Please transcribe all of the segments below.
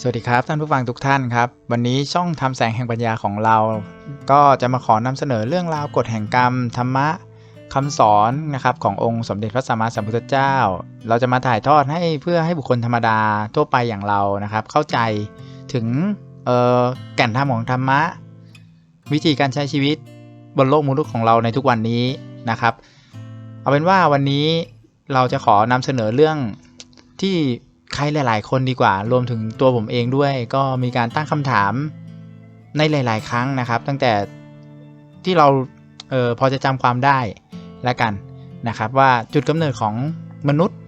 สวัสดีครับท่านผู้ฟังทุกท่านครับ วันนี้ช่องทำแสงแห่งปัญญาของเรา ก็จะมาขอนำเสนอเรื่องราวกฎแห่งกรรม ธรรมะคำสอนนะครับขององค์สมเด็จพระสัมมาสัมพุทธเจ้า เราจะมาถ่ายทอดให้เพื่อให้บุคคลธรรมดาทั่วไปอย่างเรานะครับ เข้าใจถึงแก่นธรรมของธรรมะ วิธีการใช้ชีวิตบนโลกมนุษย์ของเราในทุกวันนี้นะครับ เอาเป็นว่าวันนี้เราจะขอนำเสนอเรื่องที่ ใครหลาย ๆ คนดีกว่า รวมถึงตัวผมเองด้วย ก็มีการตั้งคำถามในหลาย ๆ ครั้งนะครับ ตั้งแต่ที่เราเออพอจะจำความได้แล้วกันนะครับ ว่าจุดกำเนิดของมนุษย์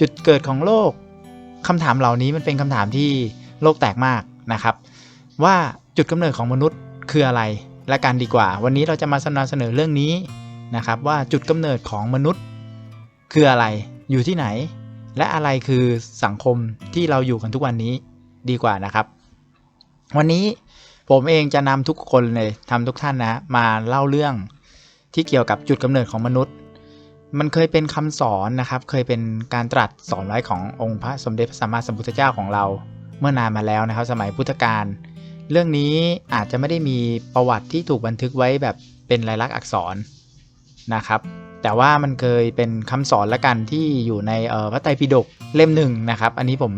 จุดเกิดของโลกคำถามเหล่านี้มันเป็นคำถามที่โลกแตกมากนะครับ ว่าจุดกำเนิดของมนุษย์คืออะไรและกันดีกว่า วันนี้เราจะมาสนำเสนอเรื่องนี้นะครับ ว่าจุดกำเนิดของมนุษย์คืออะไรอยู่ที่ไหน และอะไรคือสังคมที่เราอยู่กันทุกวันนี้ดีกว่านะครับ วันนี้ผมเองจะนำทุกคนเลยทำทุกท่านนะ มาเล่าเรื่องที่เกี่ยวกับจุดกำเนิดของมนุษย์ มันเคยเป็นคำสอนนะครับ เคยเป็นการตรัสสอนไว้ขององค์พระสมเด็จพระสัมมาสัมพุทธเจ้าของเรา เมื่อนานมาแล้วนะครับ สมัยพุทธกาลเรื่องนี้อาจจะไม่ได้มีประวัติที่ถูกบันทึกไว้แบบเป็นลายลักษณ์อักษรนะครับ แต่ว่ามันเคยเป็นคำสอนละกันที่อยู่ในพระไตรปิฎกเล่มหนึ่งนะครับ อันนี้ผม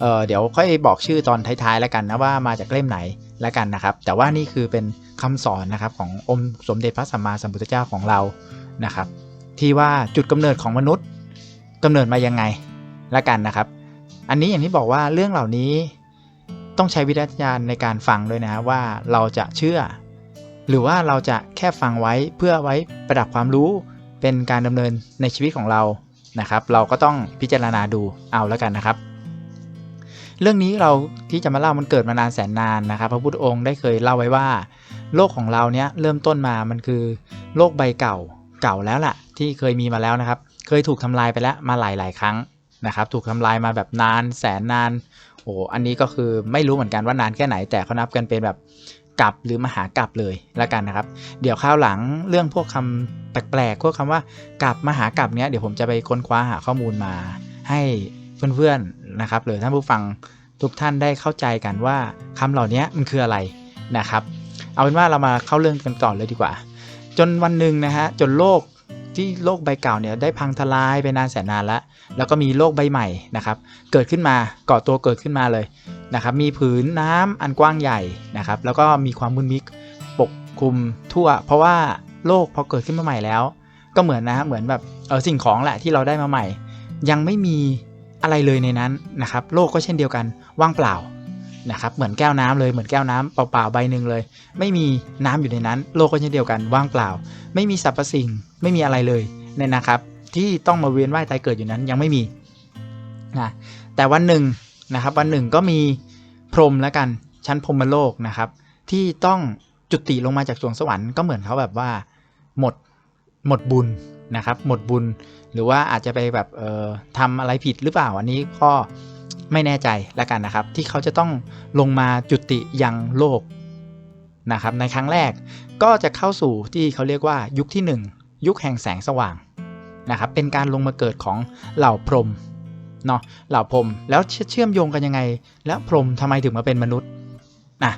เเดี๋ยวค่อยบอกชื่อตอนท้ายๆล้วกันนะว่ามาจากเล่มไหนล้วกันนะครับ แต่ว่านี่คือเป็นคำสอนนะครับขององค์สมเด็จพระสัมมาสัมพุทธเจ้าของเรานะครับ ที่ว่าจุดกำเนิดของมนุษย์กำเนิดมายังไงละกันนะครับ อันนี้อย่างที่บอกว่าเรื่องเหล่านี้ต้องใช้วิจารณญาณในการฟังด้วยนะว่าเราจะเชื่อ หรือว่าเราจะแค่ฟังไว้เพื่อไว้ประดับความรู้ เป็นการดำเนินในชีวิตของเรานะครับ เราก็ต้องพิจารณาดูเอาแล้วกันนะครับ เรื่องนี้เราที่จะมาเล่ามันเกิดมานานแสนนานนะครับ พระพุทธองค์ได้เคยเล่าไว้ว่า โลกของเราเนี้ยเริ่มต้นมามันคือโลกใบเก่าเก่าแล้วล่ะ ที่เคยมีมาแล้วนะครับ เคยถูกทำลายไปแล้วมาหลายๆครั้งนะครับ ถูกทำลายมาแบบนานแสนนานโอ้อันนี้ก็คือไม่รู้เหมือนกันว่านานแค่ไหนแต่เขานับกันเป็นแบบ กลับหรือมหากับเลยละกันนะครับ เดี๋ยวข้าวหลังเรื่องพวกคำแปลกๆพวกคำว่ากลับมหากับเนี้ยเดี๋ยวผมจะไปค้นคว้าหาข้อมูลมาให้เพื่อนๆนะครับหรือท่านผู้ฟังทุกท่านได้เข้าใจกันว่าคำเหล่านี้มันคืออะไรนะครับ เอาเป็นว่าเรามาเข้าเรื่องกันก่อนเลยดีกว่า จนวันหนึ่งนะฮะจนโลก ที่โลกใบเก่าเนี่ยได้พังทลายไปนานแสนนานแล้ว แล้วก็มีโลกใบใหม่นะครับ เกิดขึ้นมาก่อตัวเกิดขึ้นมาเลยนะครับ มีผืนน้ำอันกว้างใหญ่นะครับ แล้วก็มีความมืดมิดปกคลุมทั่ว เพราะว่าโลกพอเกิดขึ้นมาใหม่แล้ว ก็เหมือนนะฮะเหมือนแบบเออสิ่งของแหละที่เราได้มาใหม่ ยังไม่มีอะไรเลยในนั้นนะครับ โลกก็เช่นเดียวกันว่างเปล่า นะครับเหมือนแก้วน้ำเลยเหมือนแก้วน้ำเปล่าๆใบหนึ่งเลย ไม่มีน้ำอยู่ในนั้น โลกก็เช่นเดียวกันว่างเปล่า ไม่มีสรรพสิ่งไม่มีอะไรเลยเนี่ยนะครับ ที่ต้องมาเวียนว่ายตายเกิดอยู่นั้นยังไม่มีนะแต่วันหนึ่งนะครับ วันหนึ่งก็มีพรหมแล้วกันชั้นพรหมโลกนะครับ ที่ต้องจุติลงมาจากสวงสวรรค์ก็เหมือนเขาแบบว่าหมดหมดบุญนะครับ หมดบุญหรือว่าอาจจะไปแบบเอ่อทำอะไรผิดหรือเปล่าอันนี้ก็ ไม่แน่ใจแล้วกันนะครับ ที่เขาจะต้องลงมาจุติยังโลกนะครับ ในครั้งแรกก็จะเข้าสู่ที่เขาเรียกว่ายุคที่ 1 ยุคแห่งแสงสว่างนะครับ เป็นการลงมาเกิดของเหล่าพรหมเนาะเหล่าพรหมแล้วเชื่อมโยงกันยังไง แล้วพรหมทำไมถึงมาเป็นมนุษย์นะ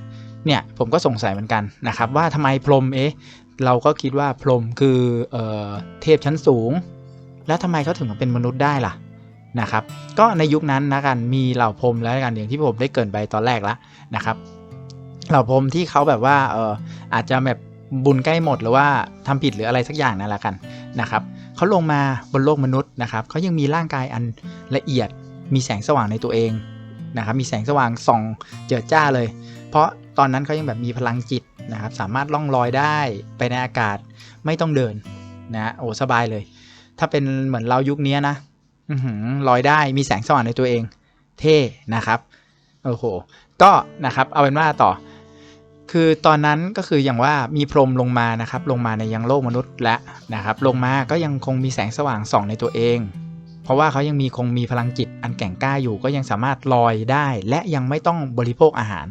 เนี่ยผมก็สงสัยเหมือนกันนะครับ ว่าทำไมพรหมเอ๊ะเราก็คิดว่าพรหมคือเออเทพชั้นสูง แล้วทำไมเขาถึงมาเป็นมนุษย์ได้ล่ะ นะครับ ก็ในยุคนั้นนะกันมีเหล่าพรมแล้วกันอย่างที่ผมได้เกินไปตอนแรกแล้วนะครับ เหล่าพรมที่เขาแบบว่าเอออาจจะแบบบุญใกล้หมดหรือว่าทำผิดหรืออะไรสักอย่างนั่นแหละกันนะครับเขาลงมาบนโลกมนุษย์นะครับเขายังมีร่างกายอันละเอียด มีแสงสว่างในตัวเองนะครับ มีแสงสว่างส่องเจิดจ้าเลย เพราะตอนนั้นเขายังแบบมีพลังจิตนะครับ สามารถล่องลอยได้ไปในอากาศไม่ต้องเดินนะโอ้สบายเลย ถ้าเป็นเหมือนเรายุคนี้นะ ลอยได้มีแสงสว่างในตัวเอง เท่นะครับโอ้โหก็นะครับเอาเป็นว่าต่อ คือตอนนั้นก็คืออย่างว่ามีพรมลงมานะครับ ลงมาในยังโลกมนุษย์และนะครับ ลงมาก็ยังคงมีแสงสว่างส่องในตัวเอง เพราะว่าเขายังมีคงมีพลังจิตอันแก่งกล้าอยู่ก็ยังสามารถลอยได้ และยังไม่ต้องบริโภคอาหาร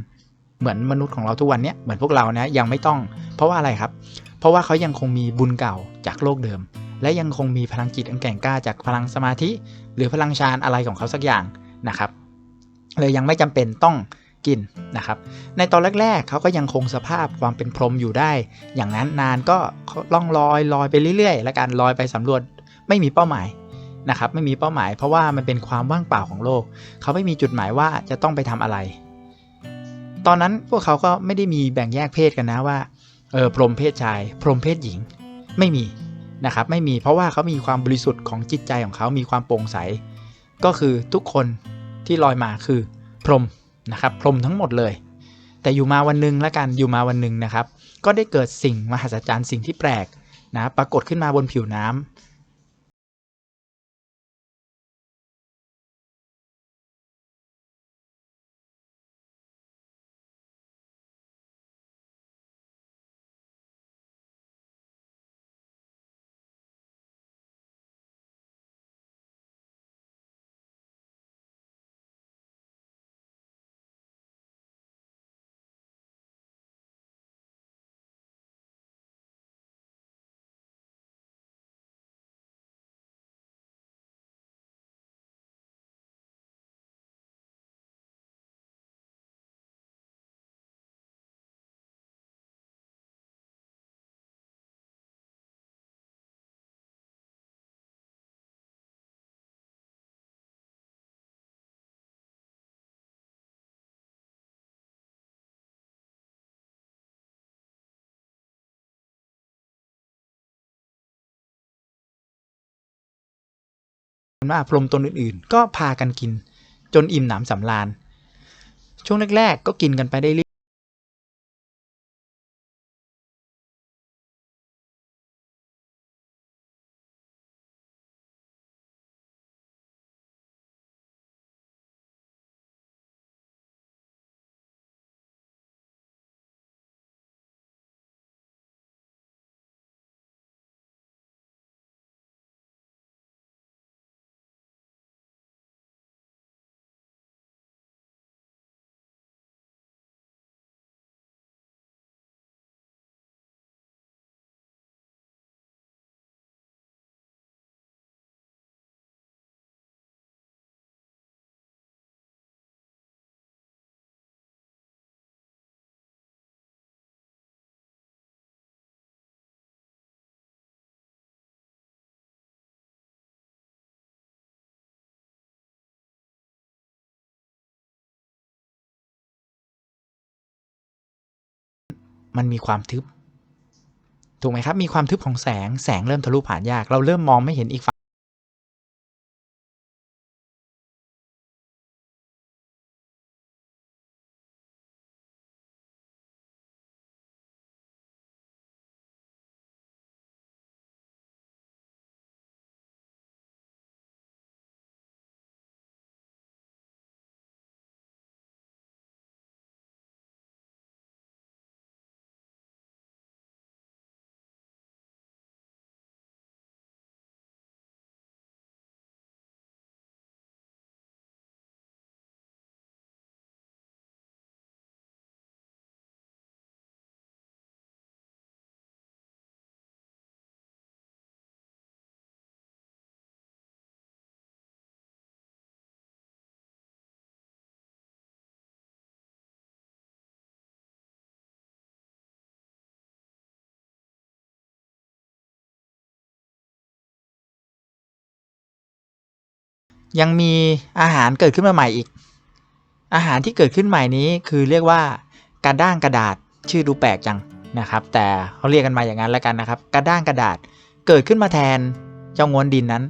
เหมือนมนุษย์ของเราทุกวันนี้เหมือนพวกเรานะยังไม่ต้อง เพราะว่าอะไรครับ เพราะว่าเขายังคงมีบุญเก่าจากโลกเดิม และยังคงมีพลังจิตอันแก่งกล้าจากพลังสมาธิ หรือพลังฌานอะไรของเขาสักอย่างนะครับเลยยังไม่จำเป็นต้องกินนะครับ ในตอนแรก ๆ เขาก็ยังคงสภาพความเป็นพรหมอยู่ได้ อย่างนั้นนานก็ล่องลอยลอยไปเรื่อยๆ และการลอยไปสำรวจไม่มีเป้าหมายนะครับ ไม่มีเป้าหมายเพราะว่ามันเป็นความว่างเปล่าของโลก เขาไม่มีจุดหมายว่าจะต้องไปทำอะไร ตอนนั้นพวกเขาก็ไม่ได้มีแบ่งแยกเพศกันนะว่าเออพรหมเพศชาย พรหมเพศหญิง ไม่มี นะครับไม่มีเพราะว่าเขามีความบริสุทธิ์ของจิตใจของเขามีความโปร่งใส ก็คือทุกคนที่ลอยมาคือพรหมนะครับพรหมทั้งหมดเลย แต่อยู่มาวันหนึ่งแล้วกันอยู่มาวันหนึ่งนะครับ ก็ได้เกิดสิ่งมหัศจรรย์สิ่งที่แปลกนะปรากฏขึ้นมาบนผิวน้ำ ว่าพรมตนอื่นๆ ก็พากันกิน จนอิ่มหนำสำราญ ช่วงแรกๆ ก็กินกันไปได้ มันมีความทึบ ถูกไหมครับ มีความทึบของแสง แสงเริ่มทะลุผ่านยาก เราเริ่มมองไม่เห็นอีกฝั่ง ยังมีอาหารเกิดขึ้นมาใหม่อีก อาหารที่เกิดขึ้นใหม่นี้คือเรียกว่ากระด้างกระดาษชื่อดูแปลกจังนะครับ แต่เขาเรียกกันมาอย่างนั้นแล้วกันนะครับ กระด้างกระดาษเกิดขึ้นมาแทนเจ้างวนดินนั้น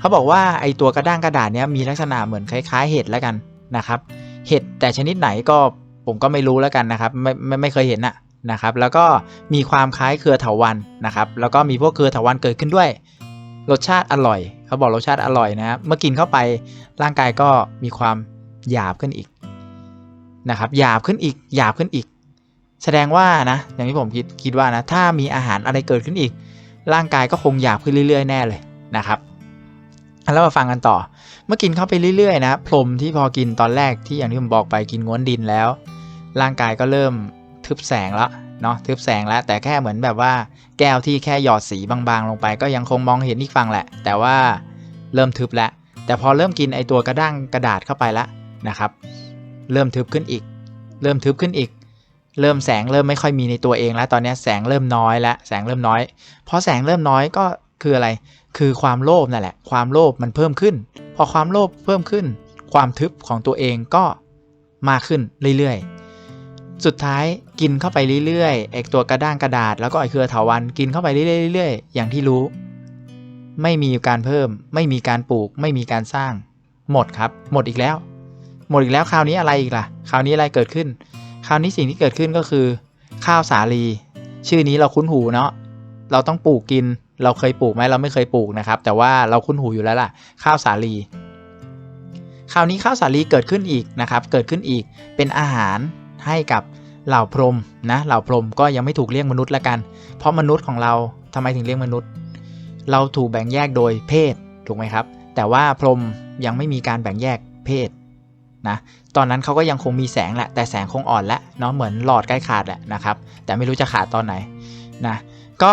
เขาบอกว่าไอตัวกระด้างกระดาษเนี้ยมีลักษณะเหมือนคล้าย ๆ เห็ดแล้วกันนะครับ เห็ดแต่ชนิดไหนก็ผมก็ไม่รู้แล้วกันนะครับไม่ไม่ไม่เคยเห็นอะนะครับแล้วก็มีความคล้ายเครือเถาวันนะครับแล้วก็มีพวกเครือเถาวันเกิดขึ้นด้วย รสชาติอร่อย เขาบอกรสชาติอร่อยนะครับเมื่อกินเข้าไปร่างกายก็มีความหยาบขึ้นอีกนะครับหยาบขึ้นอีกหยาบขึ้นอีก แสดงว่านะอย่างที่ผมคิดคิดว่านะถ้ามีอาหารอะไรเกิดขึ้นอีก ร่างกายก็คงหยาบขึ้นเรื่อยๆแน่เลยนะครับแล้วมาฟังกันต่อ เมื่อกินเข้าไปเรื่อยๆนะพรมที่พอกินตอนแรกที่อย่างที่ผมบอกไปกินง้วนดินแล้ว ร่างกายก็เริ่มทึบแสงแล้ว เนาะทึบแสงแล้วแต่แค่เหมือนแบบว่าแก้วที่แค่หยอดสีบางๆ ลงไป ก็ยังคงมองเห็นอีกฝั่งแหละ แต่ว่าเริ่มทึบแล้วแต่พอเริ่มกินไอตัวกระด้างกระดาษเข้าไปแล้วนะครับ เริ่มทึบขึ้นอีก เริ่มทึบขึ้นอีก เริ่มแสงเริ่มไม่ค่อยมีในตัวเองแล้ว ตอนนี้แสงเริ่มน้อยแล้วแสงเริ่มน้อยพอแสงเริ่มน้อยก็คืออะไร คือความโลภนั่นแหละ ความโลภมันเพิ่มขึ้น พอความโลภเพิ่มขึ้น ความทึบของตัวเองก็มากขึ้นเรื่อยๆ สุดท้ายกินเข้าไปเรื่อยๆไอตัวกระด้างกระดาษ แล้วก็ไอเครือเถาวันกินเข้าไปเรื่อยๆอย่างที่รู้ ไม่มีการเพิ่ม ไม่มีการปลูก ไม่มีการสร้าง หมดครับ หมดอีกแล้ว หมดอีกแล้วคราวนี้อะไรอีกล่ะคราวนี้อะไรเกิดขึ้น คราวนี้สิ่งที่เกิดขึ้นก็คือ ข้าวสาลี ชื่อนี้เราคุ้นหูเนาะเราต้องปลูกกิน เราเคยปลูกไหมเราไม่เคยปลูกนะครับ แต่ว่าเราคุ้นหูอยู่แล้วล่ะ ข้าวสาลีคราวนี้ข้าวสาลีเกิดขึ้นอีกนะครับ เกิดขึ้นอีกเป็นอาหาร ให้กับเหล่าพรหมนะเหล่าพรหมก็ยังไม่ถูกเรียกมนุษย์ละกัน เพราะมนุษย์ของเราทำไมถึงเรียกมนุษย์ เราถูกแบ่งแยกโดยเพศถูกไหมครับ แต่ว่าพรหมยังไม่มีการแบ่งแยกเพศนะตอนนั้นเขาก็ยังคงมีแสงแหละแต่แสงคงอ่อนแล้วเนาะเหมือนหลอดใกล้ขาดแหละนะครับ แต่ไม่รู้จะขาดตอนไหนนะก็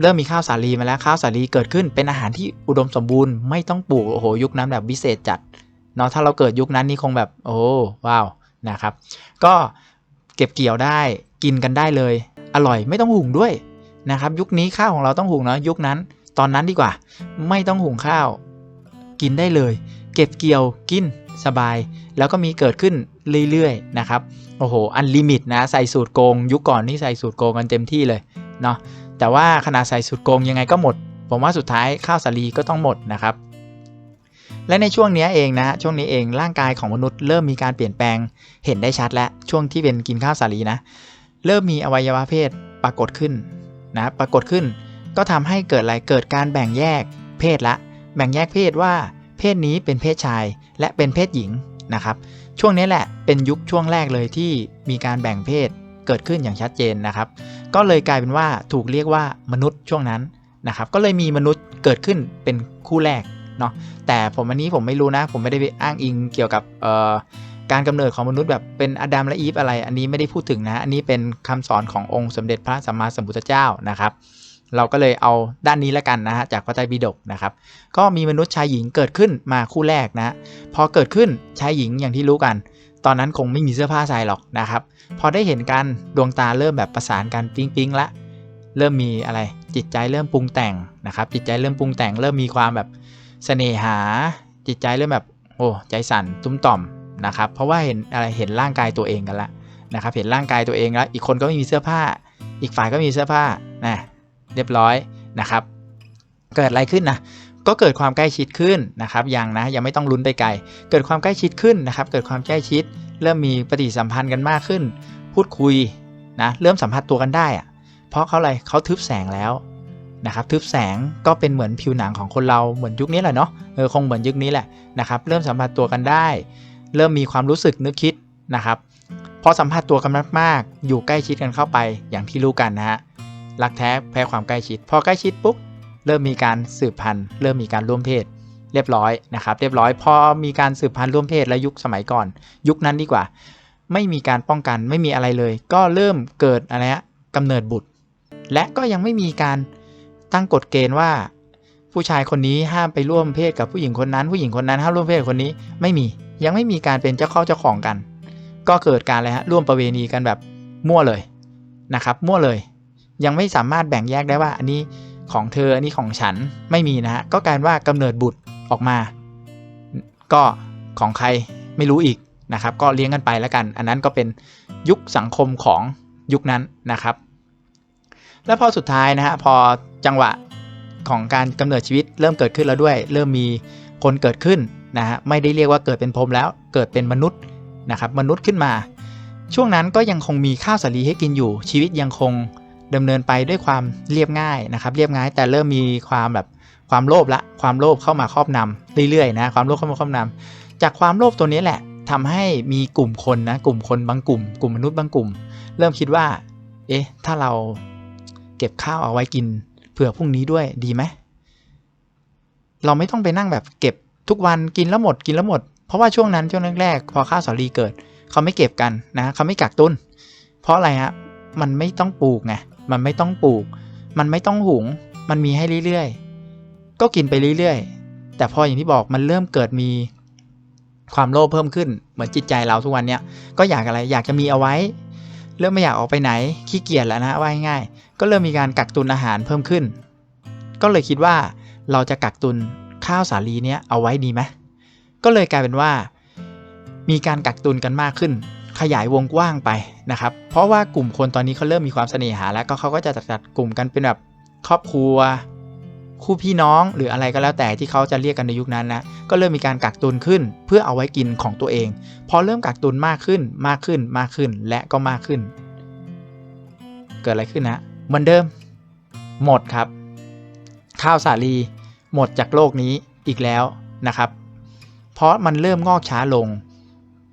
เริ่มมีข้าวสาลีมาแล้วข้าวสาลีเกิดขึ้นเป็นอาหารที่อุดมสมบูรณ์ไม่ต้องปลูกโอ้โหยุคนั้นแบบวิเศษจัดเนาะถ้าเราเกิดยุคนั้นนี่คงแบบโอ้ว้าว นะครับ ก็เก็บเกี่ยวได้กินกันได้เลย อร่อยไม่ต้องหุงด้วยนะครับ ยุคนี้ข้าวของเราต้องหุงเนาะยุคนั้น ตอนนั้นดีกว่า ไม่ต้องหุงข้าว กินได้เลย เก็บเกี่ยวกินสบาย แล้วก็มีเกิดขึ้นเรื่อยๆนะครับโอ้โหอันลิมิตนะใส่สูตรโกง ยุคก่อนนี่ใส่สูตรโกงกันเต็มที่เลยเนาะแต่ว่าขนาดใส่สูตรโกงยังไงก็หมด ผมว่าสุดท้ายข้าวสาลีก็ต้องหมดนะครับ และในช่วงนี้เองนะช่วงนี้เองร่างกายของมนุษย์เริ่มมีการเปลี่ยนแปลงเห็นได้ชัดแล้วช่วงที่เป็นกินข้าวสาลีนะ เริ่มมีอวัยวะเพศปรากฏขึ้นนะปรากฏขึ้น ก็ทำให้เกิดอะไรเกิดการแบ่งแยกเพศละ แบ่งแยกเพศว่าเพศนี้เป็นเพศชายและเป็นเพศหญิงนะครับช่วงนี้แหละเป็นยุคช่วงแรกเลยที่มีการแบ่งเพศเกิดขึ้นอย่างชัดเจนนะครับ ก็เลยกลายเป็นว่าถูกเรียกว่ามนุษย์ช่วงนั้นนะครับ ก็เลยมีมนุษย์เกิดขึ้นเป็นคู่แรก เนาะแต่ผมอันนี้ผมไม่รู้นะ ผมไม่ได้ไปอ้างอิงเกี่ยวกับการกำเนิดของมนุษย์แบบเป็นอดัมและอีฟอะไร อันนี้ไม่ได้พูดถึงนะอันนี้เป็นคำสอนขององค์สมเด็จพระสัมมาสัมพุทธเจ้านะครับ เราก็เลยเอาด้านนี้แล้วกันนะฮะจากพระไตรปิฎกนะครับ ก็มีมนุษย์ชายหญิงเกิดขึ้นมาคู่แรกนะพอเกิดขึ้นชายหญิงอย่างที่รู้กัน ตอนนั้นคงไม่มีเสื้อผ้าใส่หรอกนะครับ พอได้เห็นกันดวงตาเริ่มแบบประสานกันปิ๊งปิ๊งละเริ่มมีอะไรจิตใจเริ่มปรุงแต่งนะครับ จิตใจเริ่มปรุงแต่ง เริ่มมีความแบบ เสน่หาจิตใจเริ่มแบบโอ้ใจสั่นตุ้มต่อมนะครับเพราะว่าเห็นอะไรเห็นร่างกายตัวเองกันละนะครับเห็นร่างกายตัวเองแล้วอีกคนก็ไม่มีเสื้อผ้า อีกฝ่ายก็มีเสื้อผ้านะเรียบร้อยนะครับ เกิดอะไรขึ้นนะก็เกิดความใกล้ชิดขึ้นนะครับยังนะยังไม่ต้องลุ้นไปไกล เกิดความใกล้ชิดขึ้นนะครับ เกิดความใกล้ชิด เริ่มมีปฏิสัมพันธ์กันมากขึ้น พูดคุยนะเริ่มสัมผัสตัวกันได้อะเพราะเขาอะไรเขาทึบแสงแล้ว นะครับทึบแสงก็เป็นเหมือนผิวหนังของคนเราเหมือนยุคนี้แหละเนาะเออคงเหมือนยุคนี้แหละนะครับเริ่มสัมผัสตัวกันได้ เริ่มมีความรู้สึกนึกคิดนะครับพอสัมผัสตัวกันมากๆ อยู่ใกล้ชิดกันเข้าไปอย่างที่รู้กันนะฮะรักแท้แพ้ความใกล้ชิด พอใกล้ชิดปุ๊บเริ่มมีการสืบพันธุ์ เริ่มมีการร่วมเพศ เรียบร้อยนะครับ เรียบร้อยพอมีการสืบพันธุ์ร่วมเพศและยุคสมัยก่อน ยุคนั้นดีกว่า ไม่มีการป้องกันไม่มีอะไรเลย ก็เริ่มเกิดอะไรฮะกำเนิดบุตร และก็ยังไม่มีการ ตั้งกฎเกณฑ์ว่า ผู้ชายคนนี้ห้ามไปร่วมเพศกับผู้หญิงคนนั้น ผู้หญิงคนนั้นห้ามร่วมเพศคนนี้ไม่มียังไม่มีการเป็นเจ้าเข้าเจ้าของกัน ก็เกิดการอะไรฮะร่วมประเวณีกันแบบมั่วเลยนะครับมั่วเลย ยังไม่สามารถแบ่งแยกได้ว่า อันนี้ของเธออันนี้ของฉันไม่มีนะฮะก็กายว่ากำเนิดบุตรออกมา ก็ของใครไม่รู้อีกนะครับ ก็เลี้ยงกันไปแล้วกัน อันนั้นก็เป็นยุคสังคมของยุคนั้นนะครับ แล้วพอสุดท้ายนะฮะพอจังหวะของการกำเนิดชีวิตเริ่มเกิดขึ้นแล้วด้วย เริ่มมีคนเกิดขึ้นนะฮะไม่ได้เรียกว่าเกิดเป็นพรมแล้ว เกิดเป็นมนุษย์นะครับมนุษย์ขึ้นมา ช่วงนั้นก็ยังคงมีข้าวสาลีให้กินอยู่ ชีวิตยังคงดำเนินไปด้วยความเรียบง่ายนะครับ เรียบง่ายแต่เริ่มมีความแบบความโลภละความโลภเข้ามาครอบนำเรื่อยๆนะความโลภเข้ามาครอบนำจากความโลภตัวนี้แหละทำให้มีกลุ่มคนนะกลุ่มคนบางกลุ่ม กลุ่มมนุษย์บางกลุ่ม เริ่มคิดว่า เอ๊ะถ้าเรา เก็บข้าวเอาไว้กิน เผื่อพรุ่งนี้ด้วยดีไหมเราไม่ต้องไปนั่งแบบเก็บทุกวันกินแล้วหมดกินแล้วหมด เพราะว่าช่วงนั้นช่วงแรกๆพอข้าวสาลีเกิด เขาไม่เก็บกันนะเขาไม่กักตุนเพราะอะไรฮะมันไม่ต้องปลูกไงมันไม่ต้องปลูก มันไม่ต้องหุง มันมีให้เรื่อยๆ ก็กินไปเรื่อยๆ แต่พออย่างที่บอกมันเริ่มเกิดมีความโลภเพิ่มขึ้น เหมือนจิตใจเราทุกวันเนี้ยก็อยากอะไรอยากจะมีเอาไว้ เริ่มไม่อยากออกไปไหนขี้เกียจแล้วนะว่าง่ายๆ ก็เริ่มมีการกักตุนอาหารเพิ่มขึ้น ก็เลยคิดว่าเราจะกักตุนข้าวสาลีเนี้ยเอาไว้ดีไหมก็เลยกลายเป็นว่า มีการกักตุนกันมากขึ้น ขยายวงกว้างไปนะครับ เพราะว่ากลุ่มคนตอนนี้เขาเริ่มมีความเสน่หา แล้วก็เขาก็จะจัดกลุ่มกันเป็นแบบครอบครัว คู่พี่น้องหรืออะไรก็แล้วแต่ที่เขาจะเรียกกันในยุคนั้นนะก็เริ่มมีการกักตุนขึ้น เพื่อเอาไว้กินของตัวเอง พอเริ่มกักตุนมากขึ้นมากขึ้นมากขึ้นและก็มากขึ้น เกิดอะไรขึ้นนะ เหมือนเดิม หมดครับ ข้าวสาลีหมดจากโลกนี้อีกแล้วนะครับ เพราะมันเริ่มงอกช้าลง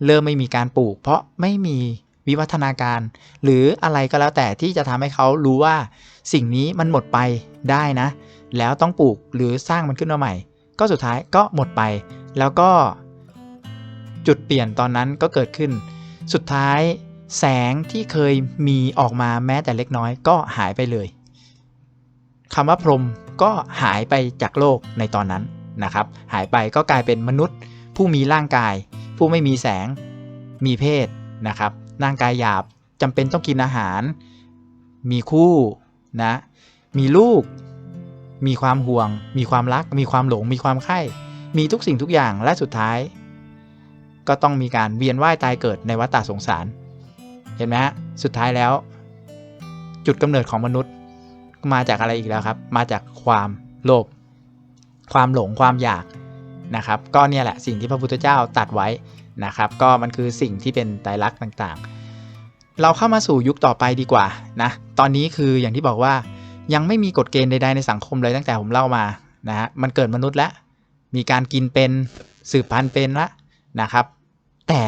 เริ่มไม่มีการปลูก เพราะไม่มีวิวัฒนาการ หรืออะไรก็แล้วแต่ที่จะทำให้เขารู้ว่าสิ่งนี้มันหมดไปได้นะ แล้วต้องปลูกหรือสร้างมันขึ้นมาใหม่ ก็สุดท้ายก็หมดไป แล้วก็จุดเปลี่ยนตอนนั้นก็เกิดขึ้น สุดท้าย แสงที่เคยมีออกมาแม้แต่เล็กน้อยก็หายไปเลยคำว่าพรหมก็หายไปจากโลกในตอนนั้นนะครับ หายไปก็กลายเป็นมนุษย์ ผู้มีร่างกาย ผู้ไม่มีแสงมีเพศนะครับร่างกายหยาบจำเป็นต้องกินอาหาร มีคู่นะมีลูก มีความห่วง มีความรัก มีความหลง มีความใคร่มีทุกสิ่งทุกอย่างและสุดท้าย ก็ต้องมีการเวียนว่ายตายเกิดในวัฏฏะสงสาร เห็นไหมฮะสุดท้ายแล้ว จุดกำเนิดของมนุษย์มาจากอะไรอีกแล้วครับ มาจากความโลภความหลงความอยากนะครับ ก็เนี่ยแหละสิ่งที่พระพุทธเจ้าตัดไว้นะครับ ก็มันคือสิ่งที่เป็นไตรลักษณ์ต่างๆ เราเข้ามาสู่ยุคต่อไปดีกว่านะตอนนี้คืออย่างที่บอกว่ายังไม่มีกฎเกณฑ์ใดๆในสังคมเลยตั้งแต่ผมเล่ามานะฮะมันเกิดมนุษย์แล้วมีการกินเป็นสืบพันธุ์เป็นละนะครับ แต่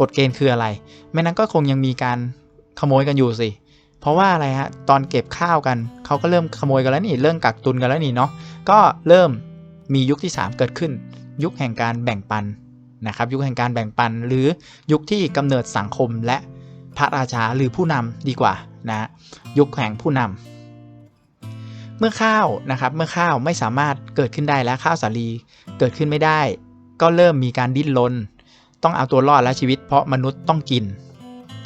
กฎเกณฑ์คืออะไร ไม่นั้นก็คงยังมีการขโมยกันอยู่สิ เพราะว่าอะไรฮะ ตอนเก็บข้าวกัน เขาก็เริ่มขโมยกันแล้วนี่ เรื่องกักตุนกันแล้วนี่เนาะ ก็เริ่มมียุคที่ 3 เกิดขึ้น ยุคแห่งการแบ่งปันนะครับ ยุคแห่งการแบ่งปัน หรือยุคที่กำเนิดสังคมและพระราชาหรือผู้นำดีกว่านะยุคแห่งผู้นำเมื่อข้าวนะครับเมื่อข้าวไม่สามารถเกิดขึ้นได้แล้วข้าวสาลีเกิดขึ้นไม่ได้ ก็เริ่มมีการดิ้นรน ต้องเอาตัวรอดและชีวิต เพราะมนุษย์ต้องกิน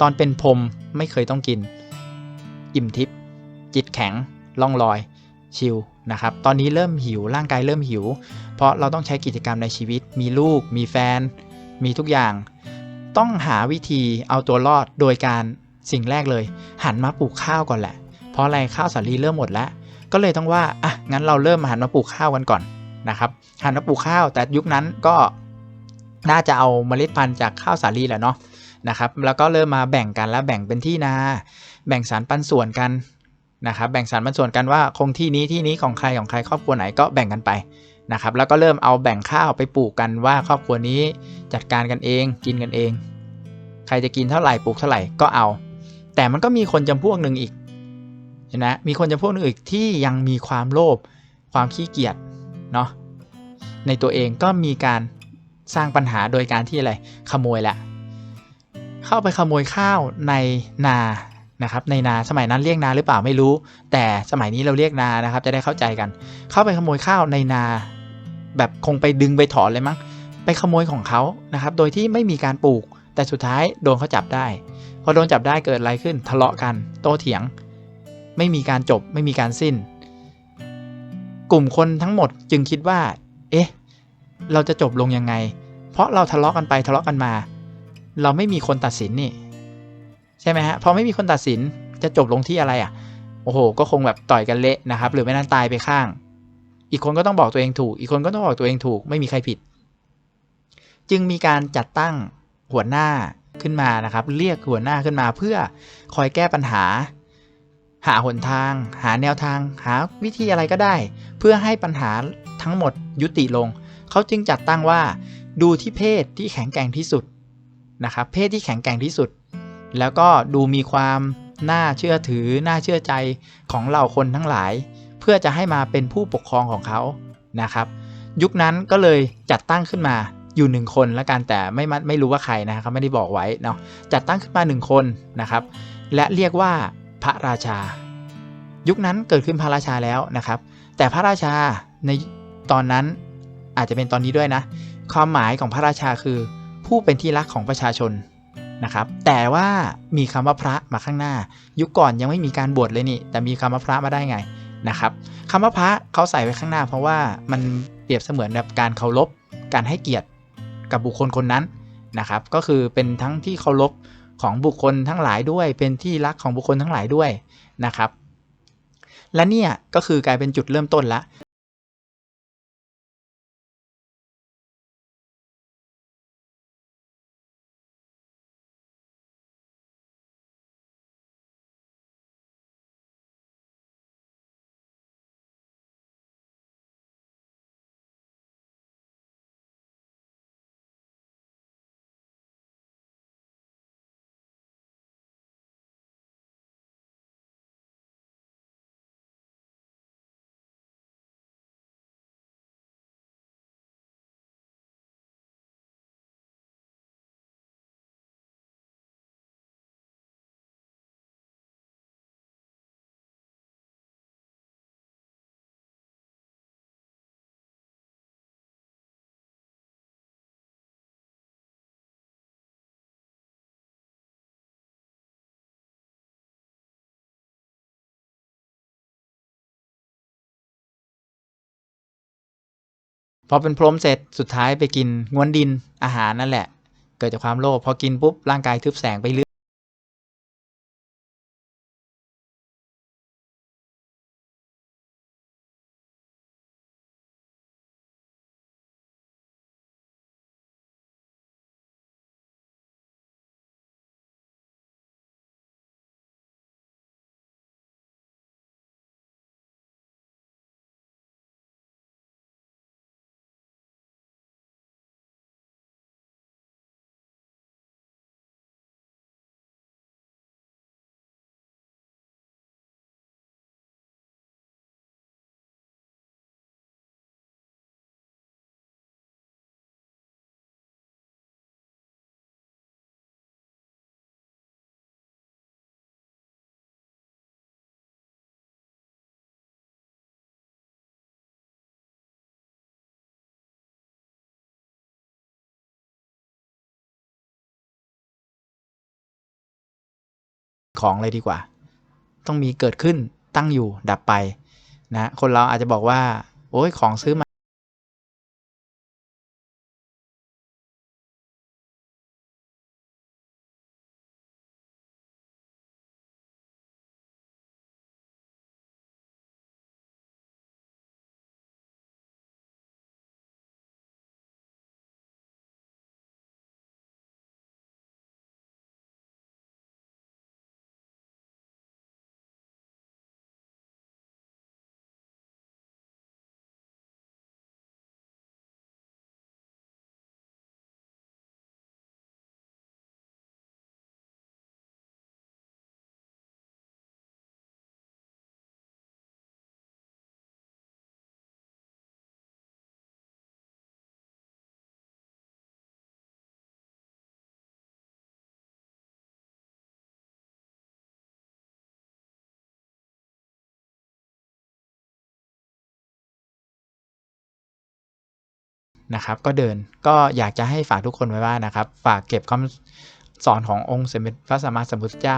ตอนเป็นพรมไม่เคยต้องกิน อิ่มทิพย์จิตแข็งล่องลอยชิลนะครับ ตอนนี้เริ่มหิวร่างกายเริ่มหิว เพราะเราต้องใช้กิจกรรมในชีวิต มีลูก มีแฟน มีทุกอย่าง ต้องหาวิธีเอาตัวรอดโดยการสิ่งแรกเลย หันมาปลูกข้าวก่อนแหละ เพราะอะไรข้าวสาลีเริ่มหมดแล้ว ก็เลยต้องว่าอะงั้นเราเริ่มมาหันมาปลูกข้าวกันก่อนนะครับหันมาปลูกข้าวแต่ยุคนั้นก็ น่าจะเอาเมล็ดพันธุ์จากข้าวสาลีแหละเนาะนะครับ แล้วก็เริ่มมาแบ่งกันแล้วแบ่งเป็นที่นา แบ่งสารปันส่วนกันนะครับ แบ่งสารปันส่วนกันว่าคงที่นี้ที่นี้ของใครของใครครอบครัวไหนก็แบ่งกันไปนะครับ แล้วก็เริ่มเอาแบ่งข้าวไปปลูกกันว่าครอบครัวนี้จัดการกันเองกินกันเอง ใครจะกินเท่าไหร่ปลูกเท่าไหร่ก็เอา แต่มันก็มีคนจำพวกหนึ่งอีกนะมีคนจำพวกหนึ่งอีกที่ยังมีความโลภความขี้เกียจเนาะในตัวเองก็มีการ สร้างปัญหาโดยการที่อะไรขโมยแหละเข้าไปขโมยข้าวในนานะครับในนาสมัยนั้นเรียกนาหรือเปล่าไม่รู้ แต่สมัยนี้เราเรียกนานะครับ จะได้เข้าใจกัน เข้าไปขโมยข้าวในนา แบบคงไปดึงไปถอนเลยมั้งไปขโมยของเขานะครับ โดยที่ไม่มีการปลูก แต่สุดท้ายโดนเขาจับได้พอโดนจับได้เกิดอะไรขึ้นทะเลาะกันโต้เถียง ไม่มีการจบไม่มีการสิ้น กลุ่มคนทั้งหมดจึงคิดว่า เอ๊ะ เราจะจบลงยังไง เพราะเราทะเลาะกันไปทะเลาะกันมา เราไม่มีคนตัดสินนี่ ใช่ไหมฮะพอไม่มีคนตัดสินจะจบลงที่อะไรอะ โอ้โห ก็คงแบบต่อยกันเละนะครับ หรือไม่นั้นตายไปข้าง อีกคนก็ต้องบอกตัวเองถูก อีกคนก็ต้องบอกตัวเองถูก ไม่มีใครผิด จึงมีการจัดตั้งหัวหน้าขึ้นมานะครับ เรียกหัวหน้าขึ้นมาเพื่อคอยแก้ปัญหา หาหนทาง หาแนวทาง หาวิธีอะไรก็ได้ เพื่อให้ปัญหาทั้งหมดยุติลง เขาจึงจัดตั้งว่าดูที่เพศที่แข็งแกร่งที่สุดนะครับเพศที่แข็งแกร่งที่สุด แล้วก็ดูมีความน่าเชื่อถือน่าเชื่อใจของเหล่าคนทั้งหลาย เพื่อจะให้มาเป็นผู้ปกครองของเขานะครับ ยุคนั้นก็เลยจัดตั้งขึ้นมาอยู่หนึ่งคนล้วกันแต่ไม่ไม่รู้ว่าใครนะครับไม่ได้บอกไว้เนาะจัดตั้งขึ้นมาหนึ่งคนนะครับ และเรียกว่าพระราชา ยุคนั้นเกิดขึ้นพระราชาแล้วนะครับ แต่พระราชาในตอนนั้น อาจจะเป็นตอนนี้ด้วยนะ ความหมายของพระราชาคือผู้เป็นที่รักของประชาชนนะครับ แต่ว่ามีคำว่าพระมาข้างหน้า ยุคก่อนยังไม่มีการบวชเลยนี่ แต่มีคำว่าพระมาได้ไงนะครับคำว่าพระเขาใส่ไว้ข้างหน้า เพราะว่ามันเปรียบเสมือนแบบการเคารพการให้เกียรติกับบุคคลคนนั้นนะครับ ก็คือเป็นทั้งที่เคารพของบุคคลทั้งหลายด้วย เป็นที่รักของบุคคลทั้งหลายด้วยนะครับ และเนี่ยก็คือกลายเป็นจุดเริ่มต้นละ พอเป็นพรมเสร็จสุดท้ายไปกินงวนดินอาหารนั่นแหละ เกิดจากความโลภพอกินปุ๊บร่างกายทึบแสงไปเรื่อย ของเลยดีกว่า ต้องมีเกิดขึ้นตั้งอยู่ดับไปนะคนเราอาจจะบอกว่า โอ้ยของซื้อมา นะครับก็เดินก็อยากจะให้ฝากทุกคนไว้ว่านะครับ ฝากเก็บคำสอนขององค์สมเด็จพระสัมมาสัมพุทธเจ้า